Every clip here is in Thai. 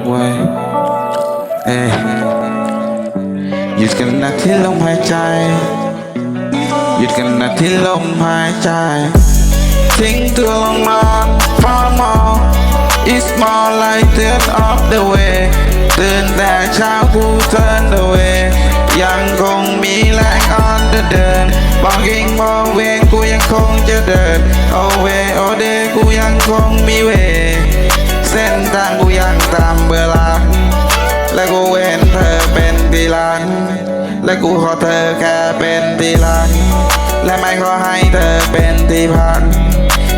กไว้เอ้ยหยุดกันนาทีลมหายใจ หยุดกันนาทีลมหายใจ ทิ้งตัวลงนอนฟ้ามอง It's more like turn off the way ตื่นแต่เช้ากู turn the way ยังคงมีแรง on the เดินบอกเองมองเวงกูยังคงจะเดิน เอาเวโอเดกูยังคงมีเว เส้นทาง กูยังตามเวลา และกูเห็นเธอเป็นทีหลัง และกูขอเธอแค่เป็นทีหลัง และไม่ขอให้เธอเป็นที่พัก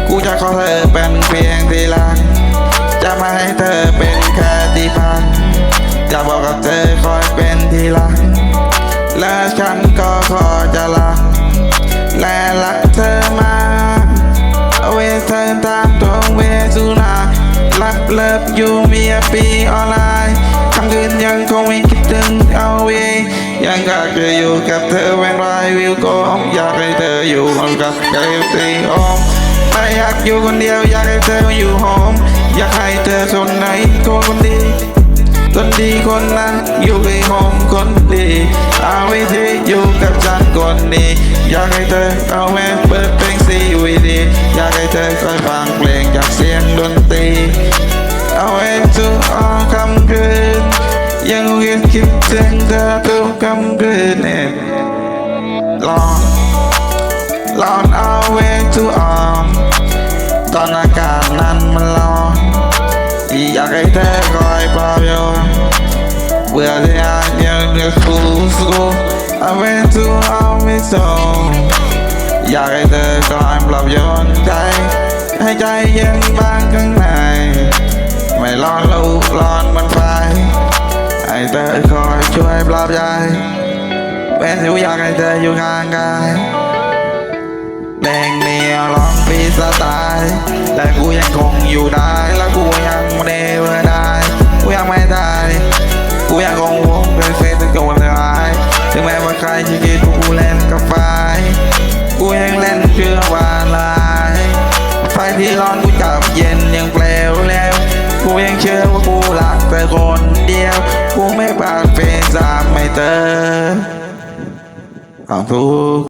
กูจะขอเธอเป็นเพียงที่รักจะไม่ให้เธอเป็นแค่ที่พักจะบอกกับเธอคอยเป็นที่รักและฉันก็ขอจะรักและ เลิฟอยู่มีปีออนไลน์คำคืนยังคงม่คิดถึงเอาเวยังอยากจะอยู่กับเธอแวนไรวิวโกมอยากให้เธออยู่กับเกลตีโอมไม่อยากอยู่คนเดียวอยากให้เธออยู่หอมอยากให้เธอคนไหนตัวคนดีคนดีคนนั้นอยู่กับผมคนดีเอาไว้ที่อยู่กับฉันคนนี้อยากให้เธอเอาแม่เปิดเพลงซีวีดีอยากให้เธอคอยฟังเพลงจากเสียงดน kiếm kiếm trên ra cơm cắm green em Long Long our way to arm Toàn là cả năn mà lo Ý à cái thế gọi bao nhiêu Vừa thì ai nhận được khu school I went to army zone Giờ cái thế gọi em love you cháy Hay cháy dân ban cân này Mày lo lâu lo mình ให้เธอคอยปลอบโยนเบื่อที่อาจเดือดฟูสูเอาไว้ทุกเอาไม่ส่งอยากให้เธอคอยปลอบใจเย็นบางข้างในไม่ร้อนลูกร้อนมันไฟให้เธอคอยช่วยปลอบใจแม้ที่อยากให้เธออยู่ข้างกายแดงเนียวลองปีสไตล์แต่กูยังคงอยู่ได้และกูยังไม่ได้เมื่อได้กูยังไม่ได้กูยังคงวงเป็นเฟซเป็นกับวันร้ายถึงแม้ว่าใครจะคิดว่ากูเล่นกับไฟกูยังเล่นเชื่อว่าลายไฟที่ร้อนกูจับเย็นยังเปลวแล้ว กูยังเชื่อว่ากูรักแต่คน Của mấy bạn phim ra mày tớ Hạnh phúc